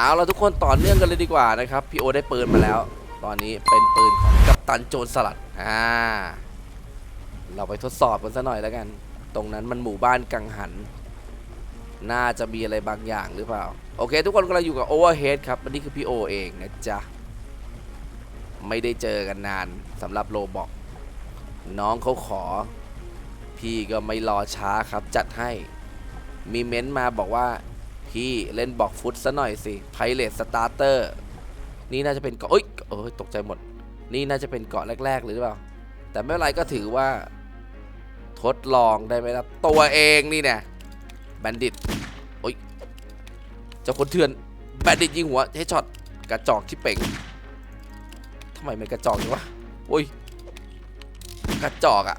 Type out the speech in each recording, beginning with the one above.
เอาละทุกคนต่อเนื่องกันเลยดีกว่านะครับพี่โอได้ปืนมาแล้ว ตอนนี้เป็นปืนของกัปตันโจรสลัดอ่าเราไปทดสอบกันซะหน่อยแล้วกัน ตรงนั้นมันหมู่บ้านกังหัน น่าจะมีอะไรบางอย่างหรือเปล่า โอเค ทุกคนกำลังอยู่กับ Overhead ครับอันนี้คือพี่โอเองนะจ๊ะ ไม่ได้เจอกันนานสำหรับโลบอกน้องเขาขอ พี่ก็ไม่รอช้าครับจัดให้มีเม้นต์มาบอกว่า พี่เล่นบอกฟุตซะหน่อยสิไพเรตสตาร์เตอร์นี่น่าจะเป็นเกาะเอ้ยเอ้ยตกใจหมด นี่น่าจะเป็นเกาะแรก ๆ หรือเปล่า แต่ไม่เป็นไรก็ถือว่า ทดลองได้ไหมล่ะตัวเองนี่เนี่ยแบนดิตโอ้ยเจ้าคนเถื่อนแบนดิตยิงหัวให้ช็อตกระจอกที่เป่งทำไมมันกระจอกอยู่วะโอ้ยกระจอกอะ่ะ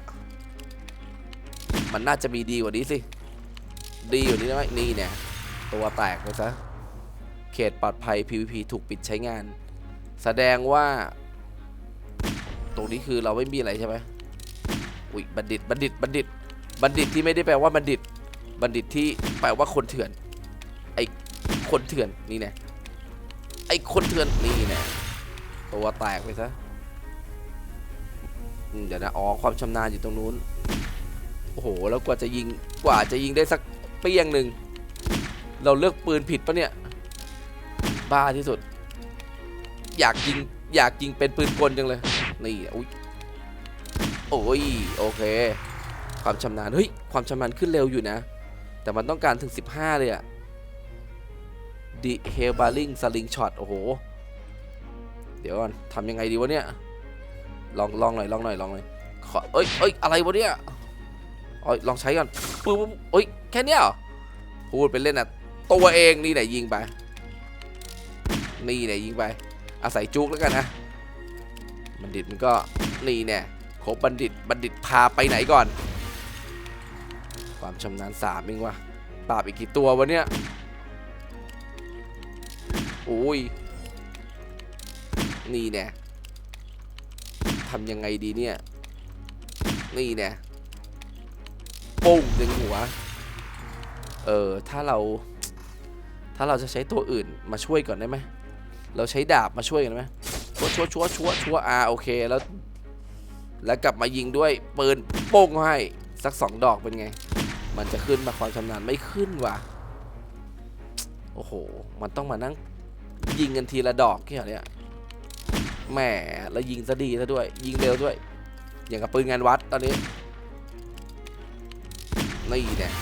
มันน่าจะมีดีกว่านี้สิ ดีกว่านี้ได้ไหมนี่เนี่ย ตัวแตกไปซะ เขตปลอดภัย PVP ถูกปิดใช้งาน แสดงว่า ตรงนี้คือเราไม่มีอะไรใช่ไหมอุ้ยบัณฑิต บัณฑิต บัณฑิต บัณฑิตที่ไม่ได้แปลว่าบัณฑิต บัณฑิตที่แปลว่าคนเถื่อน ไอ้คนเถื่อนนี่แน่ไอ้คนเถื่อนนี่แน่ตัวแตกไปซะเดี๋ยวนะอ๋อความชำนาญอยู่ตรงนู้น โอ้โห แล้วกว่าจะยิง กว่าจะยิงได้สักเปี้ยงหนึ่ง เราเลือกปืนผิดปะเนี่ย บ้าที่สุด อยากยิง อยากยิงเป็นปืนกลจังเลย นี่อุ้ยโอ้ยโอเค ความชำนาญ เฮ้ย ความชำนาญขึ้นเร็วอยู่นะ แต่มันต้องการถึง 15 เลยอะดิเฮลบาริงสลิงช็อต โอ้โห เดี๋ยวก่อนทำยังไงดีวะเนี่ย ลองลองหน่อย ลองหน่อย ลองหน่อยขอเอ้ยเอ้ยอะไรวะเนี่ยเอ้ยลองใช้ก่อนปึ๊บเอ้ย แค่เนี้ยพูดเป็นเล่นอะ ตัวเองนี่ไหนยิงไป นี่ไหนยิงไป อาศัยจุกแล้วกันนะ บัณฑิตมันก็นี่เนี่ยครบบัณฑิต บัณฑิตพาไปไหนก่อน ความชำนาญสามเองวะปราบอีกกี่ตัววะเนี่ยโอ้ย นี่เนี่ยทำยังไงดีเนี่ย นี่เนี่ยปุ้งดึงหัว เออ ถ้าเรา ถ้าเราจะใช้ตัวอื่นมาช่วยก่อนได้ไหมเราใช้ดาบมาช่วยกันไหมชัวชัวชัวชัวชัวอาโอเคแล้ว แล้วกลับมายิงด้วยปืนโป้งให้สักสองดอกเป็นไง มันจะขึ้นมาความชำนาญไม่ขึ้นว่ะโอ้โห มันต้องมานั่งยิงกันทีละดอกแค่เนี้ยแหมแล้วยิงซะดีซะด้วย ยิงเร็วด้วย อย่างกับปืนงานวัดตอนนี้นี่เนี่ย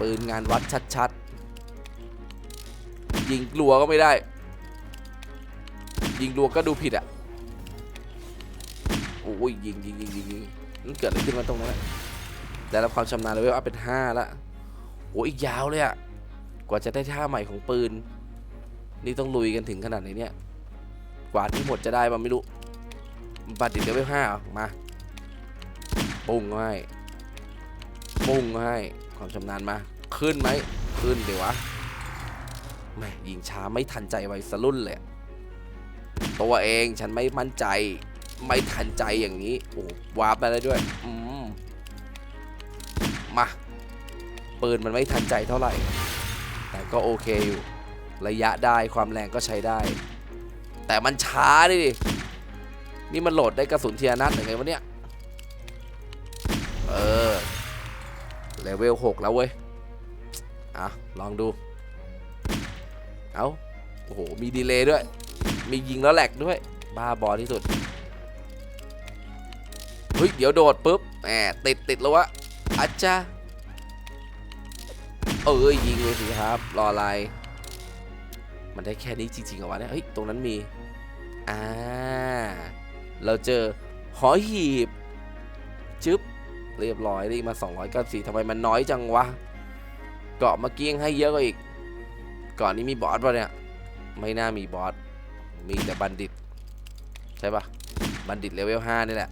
ปืนงานวัดชัด ยิงกลัวก็ไม่ได้ ยิงรัวก็ดูผิดอะโอ้ยยิงยิงยิงยิงยิงนั่นเกิดอะไรขึ้นมาตรงนั้นได้รับความชำนาญเลเวลอัพเป็นห้าละโอ้ยอีกยาวเลยอะกว่าจะได้ท่าใหม่ของปืน นี่ต้องลุยกันถึงขนาดไหนเนี่ยกว่าที่หมดจะได้มาไม่รู้บัตรดิเลเวลห้าเหรอมาปุ้งให้ปุ้งให้ความชำนาญมา ขึ้นไหมขึ้นเดี๋ยววะ แม่ยิงช้าไม่ทันใจไวยสรุ่นเลย ตัวเองฉันไม่มั่นใจ ไม่ทันใจอย่างนี้ โอ้วาร์ปมาได้ด้วย อืม มา ปืนมันไม่ทันใจเท่าไหร่ แต่ก็โอเคอยู่ ระยะได้ความแรงก็ใช้ได้ แต่มันช้าดิินี่มันโหลดได้กระสุนเทียนัดหรือไงวะเนี่ย เออ เลเวล6แล้วเว้ย อะ ลองดู เอาโอ้โห มีดีเลย์ด้วย มียิงแล้วแหลกด้วย บ้าบอที่สุด เฮ้ย เดี๋ยวโดดปุ๊บแหมติดติดแล้ววะอาจจะเอ้ยยิงเลยสิครับ รออะไร มันได้แค่นี้จริงๆเหรอวะเนี่ยเฮ้ย ตรงนั้นมี อ่า เราเจอหอหีบ จึ๊บ เรียบร้อยได้มา 294ทำไมมันน้อยจังวะ เกาะเมื่อกี้ยังให้เยอะกว่าอีก ก่อนนี้มีบอสป่ะเนี่ย ไม่น่ามีบอส มีแต่บัณฑิต ใช่ปะบัณฑิตเลเวล5นี่แหละ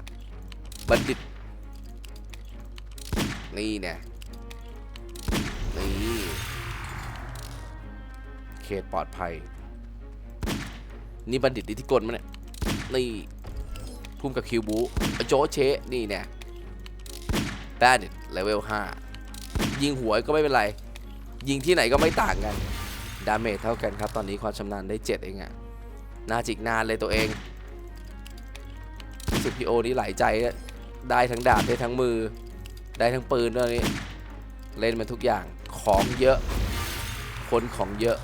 บัณฑิต นี่เนี่ยนี่เขตปลอดภัย นี่บัณฑิตดิที่กลมันเนี่ย นี่พุ่มกับคิวบูโจเชนี่เนี่ย b a n d i t เลเวล5ยิงหัวก็ไม่เป็นไร ยิงที่ไหนก็ไม่ต่างกัน ดาเมจเท่ากันครับ ตอนนี้ความชำนาญได้ 7 เองอะน่าจิกนานเลยตัวเองสุดพีโอนี่ไหลใจได้ทั้งดาบได้ทั้งมือ ได้ทั้งปืนด้วยนี่เล่นมันทุกอย่างของเยอะ คนของเยอะ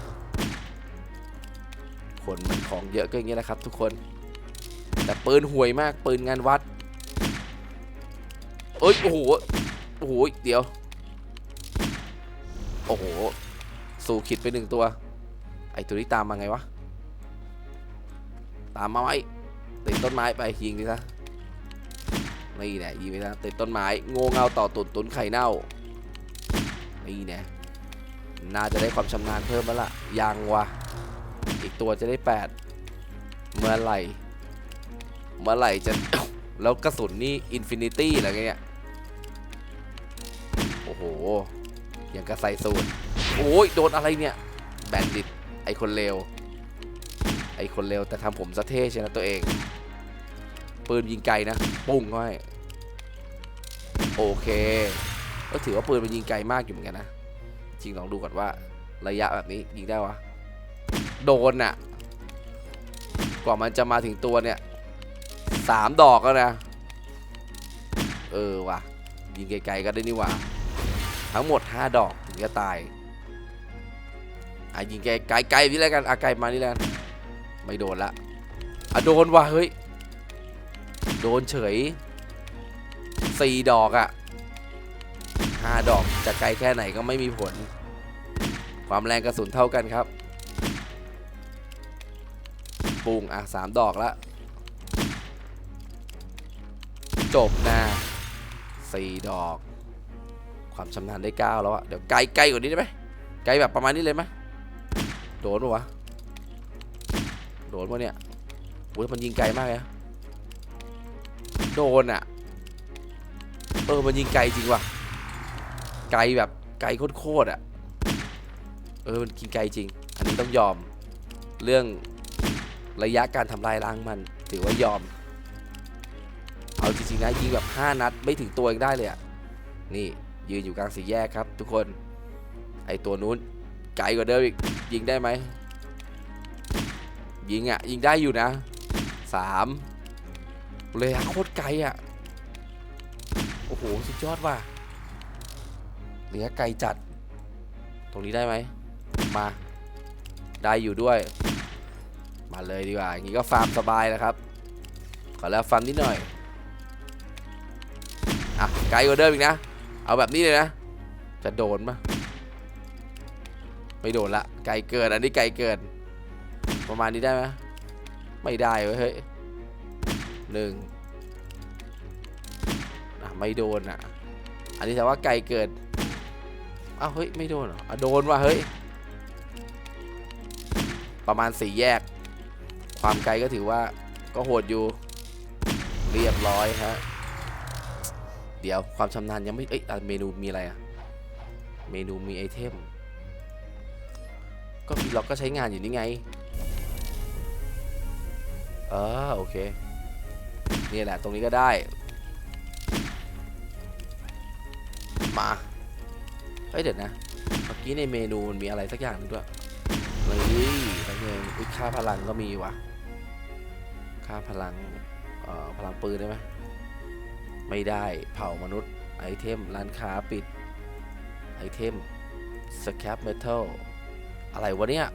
คนมันของเยอะก็อย่างนี้แหละครับ ทุกคน แต่ปืนห่วยมากปืนงานวัดเอ้ยโอ้โหโอ้โหเดี๋ยว โอ้โห สู่ขิดไปหนึ่งตัว ไอตัวนี้ตามมาไงวะ ตามมาไว้ติดต้นไม้ไปยิงดิซะนี่แหละยิงไปซะติดต้นไม้โง่เงาต่อตุนตุนไข่เน่านี่แน่น่าจะได้ความชำนาญเพิ่มแล้วล่ะยังวะอีกตัวจะได้ 8 เมื่อไหร่ เมื่อไหร่จะ แล้วกระสุนนี่อินฟินิตี้อะไรเงี้ย โอ้โหยังกระใสสูตร โอ้ยโดนอะไรเนี่ยแบนดิตไอคนเลวไอคนเลวแต่ทำผมสะเท่ใช่นะตัวเอง ปืนยิงไกลนะ ปุ้งง่อยโอเค ก็ถือว่าปืนมันยิงไกลมากอยู่เหมือนกันนะ จริงลองดูก่อนว่าระยะแบบนี้ยิงได้วะ โดนน่ะ กว่ามันจะมาถึงตัวเนี่ยสามดอกแล้วนะ เออว่ะ ยิงไกลๆก็ได้นี่หว่าทั้งหมด 5 ดอกถึงจะตาย อะยิงไกลไกลไกลนี่แล้วกันอะไกลมานี่แล้วกันไม่โดนละอะโดนว่ะเฮ้ยโดนเฉยสี่ดอกอะ่ะห้าดอกจะไกลแค่ไหนก็ไม่มีผล ความแรงกระสุนเท่ากันครับปุงอะสามดอกละจบนะสี่ดอก ความชำนาญได้เก้าแล้วอะเดี๋ยวไกลไกลกว่านี้ได้ไหมไกลแบบประมาณนี้เลยไหม โดนปะวะ โดนปะเนี่ยโอ้ยมันยิงไกลมากเลยโดนอะเออ มันยิงไกลจริงว่ะ ไกลแบบไกลโคตรๆอะเออ มันยิงไกลจริง อันนี้ต้องยอม เรื่องระยะการทำลายล้างมัน ถือว่ายอม เอาจริงๆนะยิงแบบ 5 นัดไม่ถึงตัวเองได้เลยอะ นี่ยืนอยู่กลางสี่แยกครับ ทุกคน ไอตัวนู้น ไกลกว่าเดิมอีก ยิงได้ไหม ยิงอะ่ะ ยิงได้อยู่นะสามเลยอะโคตรไกลอะ่ะ โอ้โห สุดยอดว่ะระยะไกลจัด ตรงนี้ได้ไหม มา ได้อยู่ด้วย มาเลยดีกว่า อย่างนี้ก็ฟาร์มสบายแล้วครับ ขอแล้วฟาร์มนิดหน่อย อะ ไกลกว่าเดิมอีกนะ เอาแบบนี้เลยนะ จะโดนปะ ไม่โดนละ ไกลเกิน อันนี้ไกลเกิน ประมาณนี้ได้ไหมไม่ได้เว้ยเฮ้ยหนึ่งอะไม่โดนอะ อันนี้แต่ว่าไกลเกินอ้าวเฮ้ยไม่โดนเหรออะโดนว่ะเฮ้ย ประมาณสี่แยก ความไกลก็ถือว่าก็โหดอยู่ เรียบร้อยฮะ เดี๋ยวความชำนาญยังไม่ เอ้ยเมนูมีอะไรอะเมนูมีไอเทม ก็ฟีล็อกก็ใช้งานอยู่นี่ไงเออโอเคนี่แหละตรงนี้ก็ได้ มาเฮ้ยเดี๋ยวนะเมื่อกี้ในเมนูมันมีอะไรสักอย่างนึงด้วยเฮ้ยแล้วเงินอุ๊ยค่าพลังก็มีว่ะค่าพลังเอ่อพลังปืนได้ไหมไม่ได้เผามนุษย์ไอเทมร้านค้าปิดไอเทมสแคปเมทัล อะไรวะเนี่ย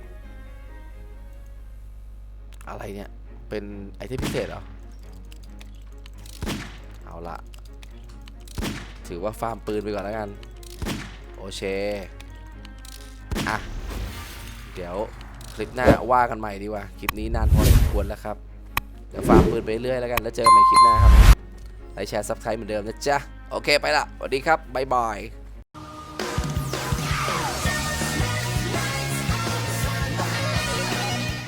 อะไรเนี่ย เป็นไอเทมพิเศษเหรอ เอาละถือว่าฟาร์มปืนไปก่อนแล้วกัน โอเค อะ เดี๋ยวคลิปหน้าว่ากันใหม่ดีกว่า คลิปนี้นานพอสมควรแล้วครับ เดี๋ยวฟาร์มปืนไปเรื่อยแล้วกัน แล้วเจอกันใหม่คลิปหน้าครับไลค์แชร์ซับสไครต์เหมือนเดิมนะจ๊ะ โอเคไปละสวัสดีครับ บ๊ายบาย